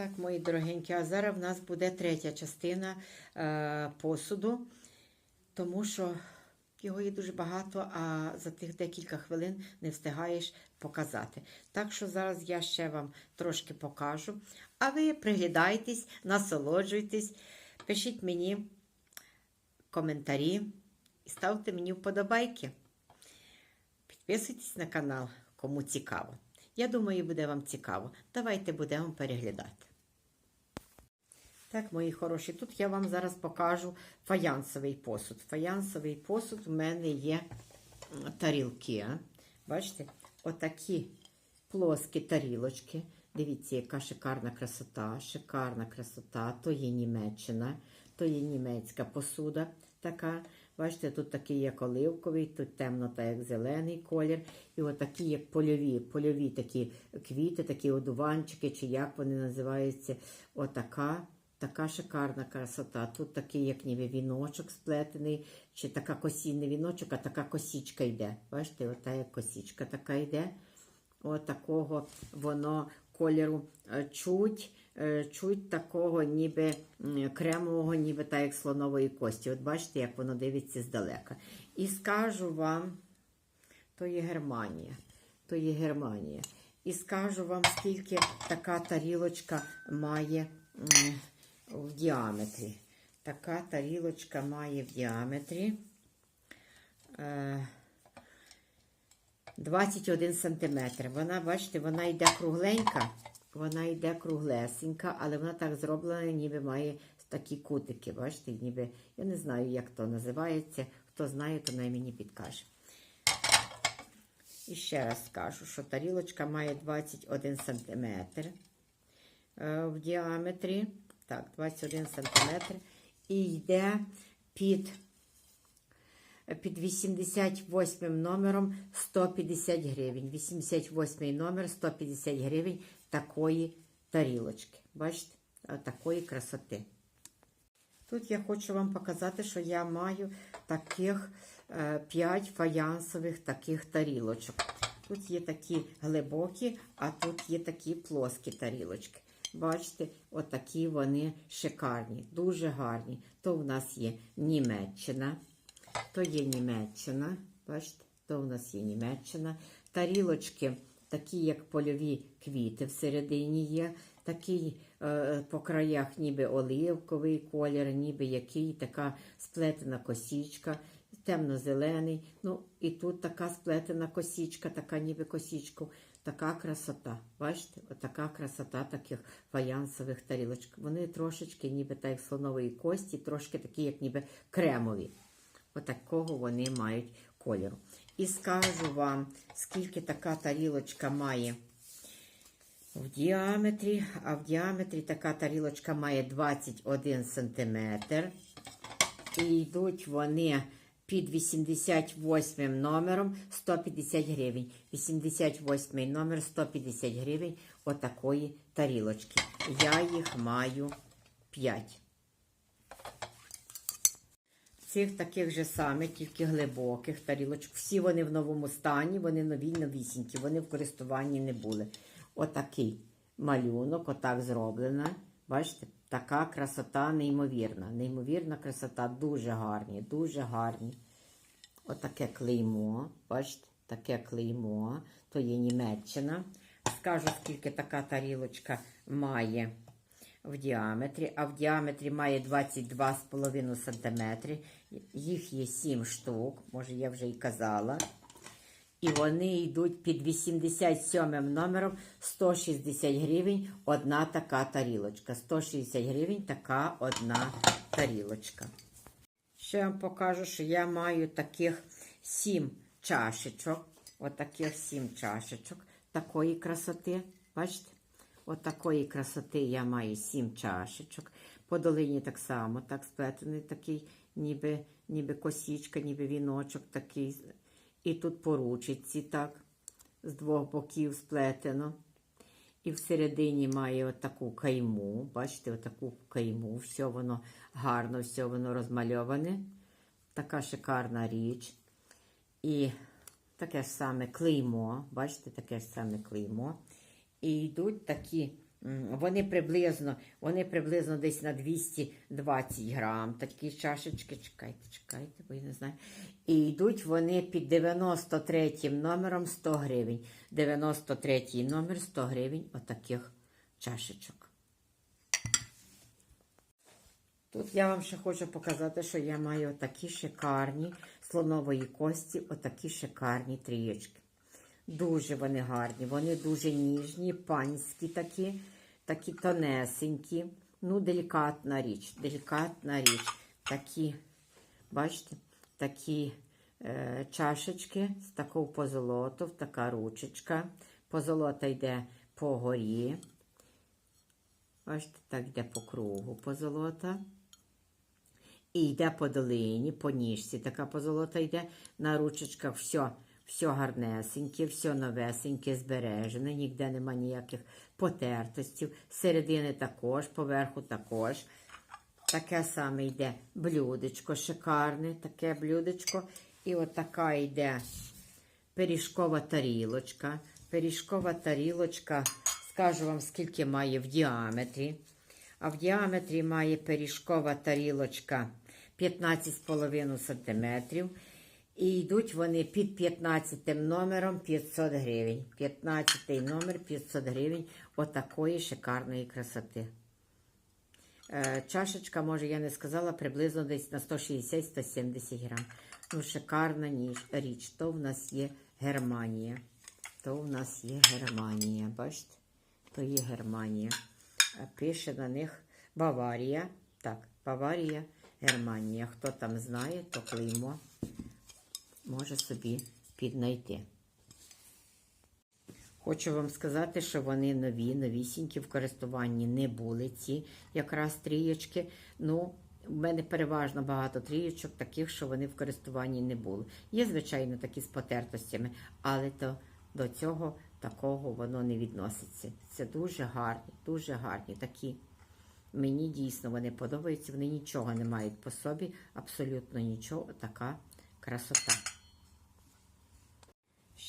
Так, мої дорогенькі, а зараз в нас буде третя частина е, посуду, тому що його є дуже багато, а за тих декілька хвилин не встигаєш показати. Так що зараз я ще вам трошки покажу. А ви приглядайтесь, насолоджуйтесь, пишіть мені коментарі і ставте мені вподобайки. Підписуйтесь на канал, кому цікаво. Я думаю, буде вам цікаво. Давайте будемо переглядати. Так, мої хороші, тут я вам зараз покажу фаянсовий посуд. Фаянсовий посуд у мене є тарілки. Бачите, отакі плоскі тарілочки. Дивіться, яка шикарна красота, шикарна красота. То є Німеччина, то є німецька посуда така. Бачите, тут такий як оливковий, тут темно та як зелений колір. І отакі, як польові, польові такі квіти, такі одуванчики, чи як вони називаються. Отака. Така шикарна красота. Тут такий, як ніби віночок сплетений, чи така косі, не віночок, а така косічка йде. Бачите, ота як косічка така йде. От такого воно кольору е, чуть, е, чуть такого, ніби кремового, ніби так як слонової кості. От бачите, як воно дивиться здалека. І скажу вам, то є Германія. То є Германія. І скажу вам, скільки така тарілочка має в діаметрі. Така тарілочка має в діаметрі. Е, 21 сантиметр. Вона, бачите, вона йде кругленька, вона йде круглесенька, але вона так зроблена, ніби має такі кутики. Бачите, ніби, я не знаю, як то називається. Хто знає, то най мені підкаже. І ще раз скажу, що тарілочка має 21 сантиметр е, в діаметрі. Так, 21 сантиметр. І йде під під 88 номером 150 гривень. 88 номер 150 гривень такої тарілочки. Бачите? Такої красоти. Тут я хочу вам показати, що я маю таких 5 фаянсових таких тарілочок. Тут є такі глибокі, а тут є такі плоскі тарілочки. Бачите, отакі вони шикарні, дуже гарні. То в нас є Німеччина. То є Німеччина, бачите, то в нас є Німеччина. Тарілочки, такі, як польові квіти всередині є, такий е, по краях ніби оливковий колір, ніби який, така сплетена косічка, темно-зелений. Ну, і тут така сплетена косічка, така ніби косічку. Така красота. Бачите, отака красота таких фаянсових тарілочок. Вони трошечки, ніби так як слонової кості, трошки такі, як ніби кремові. Отакого вони мають кольору. І скажу вам, скільки така тарілочка має в діаметрі, а в діаметрі така тарілочка має 21 см. І йдуть вони під 88 номером 150 гривень. 88 номер 150 гривень отакої тарілочки. Я їх маю 5 цих таких же самих, тільки глибоких тарілочок. Всі вони в новому стані, вони нові, новісінькі, вони в користуванні не були. Отакий малюнок, отак зроблено. Бачите, така красота неймовірна. Неймовірна красота, дуже гарні, дуже гарні. Отаке клеймо. Бачите, таке клеймо. То є Німеччина. Скажу, скільки така тарілочка має в діаметрі, а в діаметрі має 22,5 см. Їх є 7 штук, може я вже і казала. І вони йдуть під 87 номером 160 гривень одна така тарілочка. 160 гривень така одна тарілочка. Ще вам покажу, що я маю таких 7 чашечок. Отаких 7 чашечок такої красоти. Бачите? От красоти я маю сім чашечок. По долині так само, так сплетений такий, ніби ніби косічка, ніби віночок такий. І тут по так, з двох боків сплетено. І всередині має отаку кайму. Бачите, отаку кайму. Все воно гарно, все воно розмальоване. Така шикарна річ. І таке ж саме клеймо. Бачите, таке ж саме клеймо. І йдуть такі Вони приблизно, вони приблизно десь на 220 грам. Такі чашечки, чекайте, чекайте, бо я не знаю. І йдуть вони під 93 номером 100 гривень. 93 номер 100 гривень отаких чашечок. Тут я вам ще хочу показати, що я маю такі шикарні слонової кості, отакі шикарні трієчки. Дуже вони гарні, вони дуже ніжні, панські такі, такі тонесенькі. Ну, делікатна річ, делікатна річ. Такі, бачите, такі е, чашечки з такого позолоту, така ручечка. Позолота йде по горі. Бачите, так йде по кругу позолота. І йде по долині, по ніжці. Така позолота йде на ручечках. Все, все гарнесеньке, все новесеньке, збережене, ніде нема ніяких потертостів. Середини також, поверху також. Таке саме йде блюдечко шикарне, таке блюдечко. І от така йде пиріжкова тарілочка. Пиріжкова тарілочка, скажу вам, скільки має в діаметрі. А в діаметрі має пиріжкова тарілочка 15,5 см. І йдуть вони під 15 номером 500 гривень. 15 номер 500 гривень отакої шикарної красоти. Е, Чашечка, може, я не сказала, приблизно десь на 160-170 грам. Ну, шикарна річ. То в нас є Германія. То в нас є Германія. Бачите? То є Германія. Е, Пише на них Баварія. Так, Баварія, Германія. Хто там знає, то клеймо може собі піднайти. Хочу вам сказати, що вони нові, новісінькі в користуванні не були ці якраз трієчки. Ну, в мене переважно багато трієчок, таких, що вони в користуванні не були. Є, звичайно, такі з потертостями, але то до цього такого воно не відноситься. Це дуже гарні, дуже гарні такі. Мені дійсно вони подобаються, вони нічого не мають по собі, абсолютно нічого, така красота.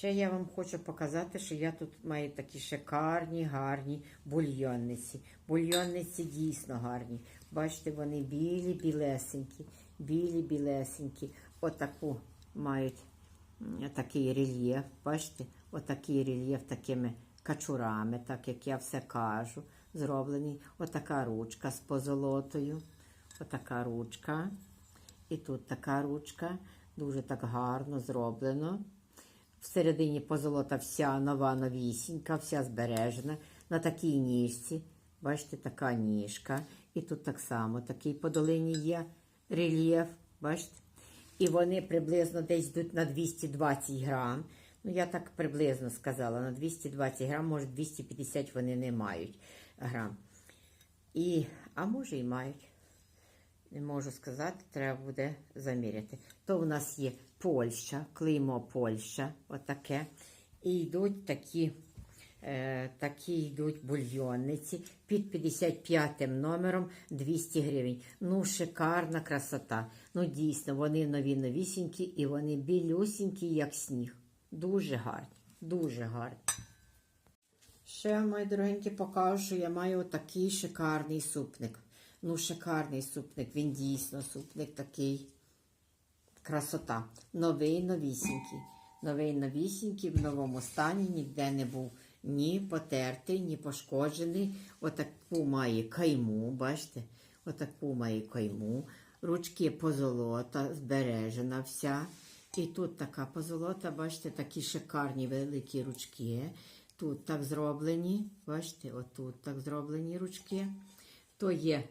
Ще я вам хочу показати, що я тут маю такі шикарні, гарні бульйонниці. Бульйонниці дійсно гарні. Бачите, вони білі, білесенькі, білі, білесенькі. Отаку мають такий рельєф. Бачите, отакий рельєф такими качурами, так як я все кажу, зроблений. Отака ручка з позолотою. Отака ручка. І тут така ручка. Дуже так гарно зроблено. Всередині позолота вся нова, новісінька, вся збережена. На такій ніжці. Бачите, така ніжка. І тут так само такий по долині є рельєф. Бачите? І вони приблизно десь йдуть на 220 грам. Ну, я так приблизно сказала, на 220 грам, може 250 вони не мають грам. І, а може і мають. Не можу сказати, треба буде заміряти. То у нас є Польща, клеймо Польща, отаке. І йдуть такі, е, такі йдуть бульйонниці під 55 номером 200 гривень. Ну, шикарна красота. Ну, дійсно, вони нові новісінькі і вони білюсінькі, як сніг. Дуже гарні, дуже гарні. Ще, мої дорогенькі, покажу, що я маю такий шикарний супник. Ну, шикарний супник, він дійсно супник такий. Красота. Новий новісінький. Новий новісінький, в новому стані, ніде не був ні потертий, ні пошкоджений. Отаку має кайму, бачите? Отаку має кайму. Ручки позолота, збережена вся. І тут така позолота, бачите, такі шикарні великі ручки. Тут так зроблені, бачите, отут так зроблені ручки. То є,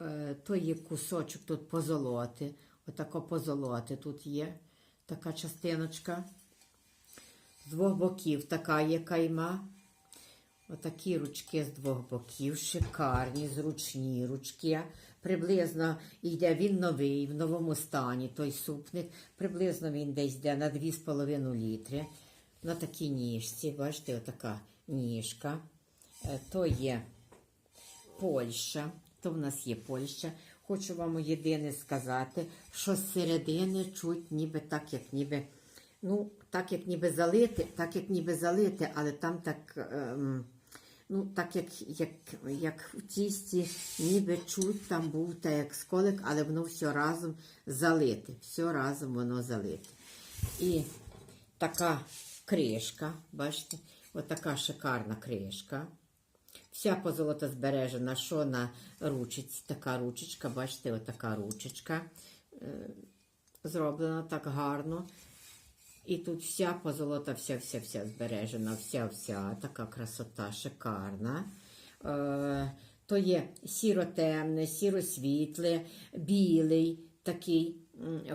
е, то є кусочок тут позолоти. Отако позолоти тут є така частиночка. З двох боків така є кайма. Отакі ручки з двох боків, шикарні, зручні ручки. Приблизно йде він новий, в новому стані той супник. Приблизно він десь йде на 2,5 літри. На такій ніжці, бачите, отака ніжка. Е, То є Польща, то в нас є Польща. Хочу вам єдине сказати, що з середини чуть ніби так, як ніби, ну, так як ніби залити, так як ніби залити, але там так ем, ну, так як, як, як в тісті, ніби чуть там був та як сколик, але воно все разом залите. Все разом воно залите. І така кришка, бачите, отака шикарна кришка. Вся позолота збережена, що на ручці, така ручечка, бачите, отака ручечка. Е, зроблена так гарно. І тут вся позолота, вся-вся-вся збережена, вся-вся така красота шикарна. Е, то є сіро-темне, сіро-світле, білий такий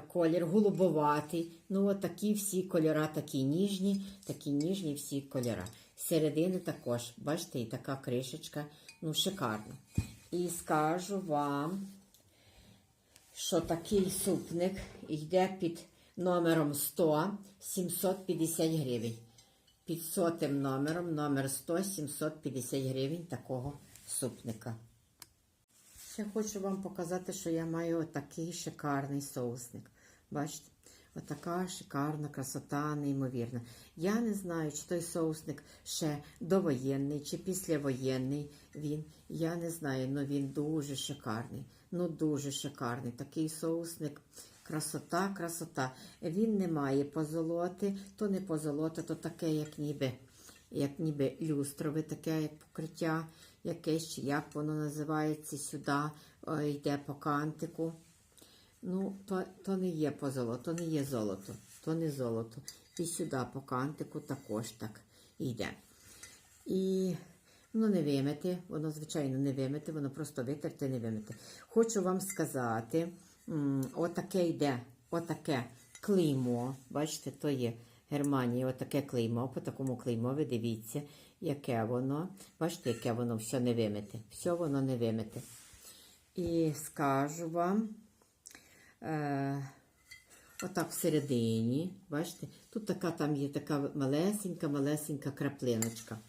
колір, голубоватий. Ну, от такі всі кольора, такі ніжні, такі ніжні всі кольора. Середини також, бачите, і така кришечка, ну, шикарно. І скажу вам, що такий супник йде під номером 100 750 гривень. Під сотим номером, номер 100 750 гривень такого супника. Ще хочу вам показати, що я маю отакий шикарний соусник. Бачите? Отака шикарна красота, неймовірна. Я не знаю, чи той соусник ще довоєнний, чи післявоєнний він. Я не знаю, але він дуже шикарний. Ну, дуже шикарний. Такий соусник. Красота, красота. Він не має позолоти, то не позолота, то таке, як ніби, як ніби люстрове, таке як покриття, якесь, як воно називається сюди, о, йде по кантику. Ну, то, то не є позолото, то не є золото, то не золото. І сюди по кантику також так йде. І ну, не вимити, воно, звичайно, не вимити, воно просто витерти, не вимити. Хочу вам сказати, отаке йде, отаке клеймо. Бачите, то є Германія, отаке клеймо. По такому клеймо ви дивіться, яке воно. Бачите, яке воно все не вимите. Все воно не вимите. І скажу вам. Е, отак всередині, бачите, тут така там є така малесенька, малесенька краплиночка.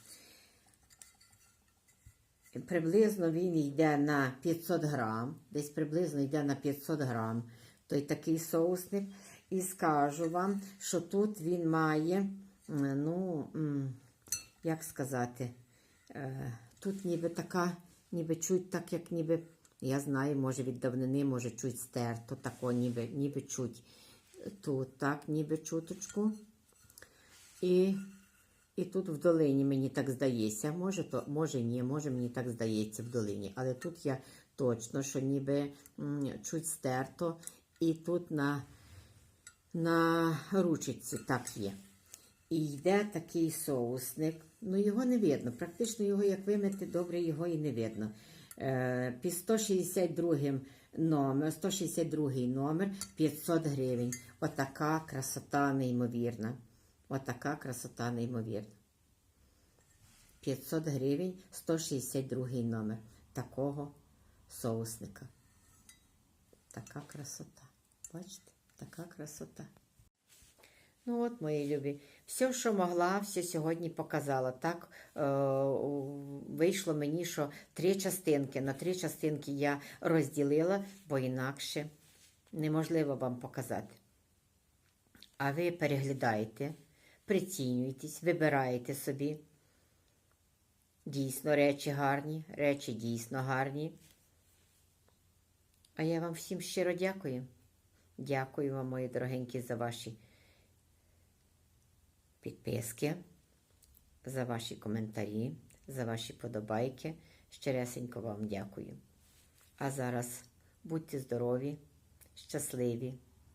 Приблизно він йде на 500 грам, десь приблизно йде на 500 грам, той такий соусник. І скажу вам, що тут він має, ну, як сказати, е, тут ніби така, ніби чуть так, як ніби, я знаю, може від давнини, може чуть стерто, тако, ніби, ніби чуть тут, так, ніби чуточку. І, і тут в долині мені так здається. Може, то, може ні, може мені так здається в долині. Але тут я точно, що ніби чуть стерто. І тут на, на ручці так є. І йде такий соусник. Ну, його не видно. Практично його, як вимити, добре його і не видно. Е, під 162 номер, 162 номер 500 гривень. Отака красота неймовірна. Отака красота неймовірна. 500 гривень 162 номер такого соусника. Така красота. Бачите? Така красота. Ну от, мої любі, все, що могла, все сьогодні показала. Так е, вийшло мені, що три частинки. На три частинки я розділила, бо інакше неможливо вам показати. А ви переглядаєте, прицінюєтесь, вибираєте собі. Дійсно, речі гарні, речі дійсно гарні. А я вам всім щиро дякую. Дякую вам, мої дорогенькі, за ваші підписки, за ваші коментарі, за ваші подобайки. Щиресенько вам дякую. А зараз будьте здорові, щасливі,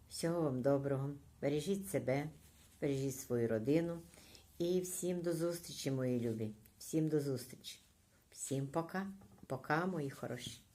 всього вам доброго, бережіть себе, бережіть свою родину і всім до зустрічі, мої любі. Всім до зустрічі. Всім пока. Пока, мої хороші.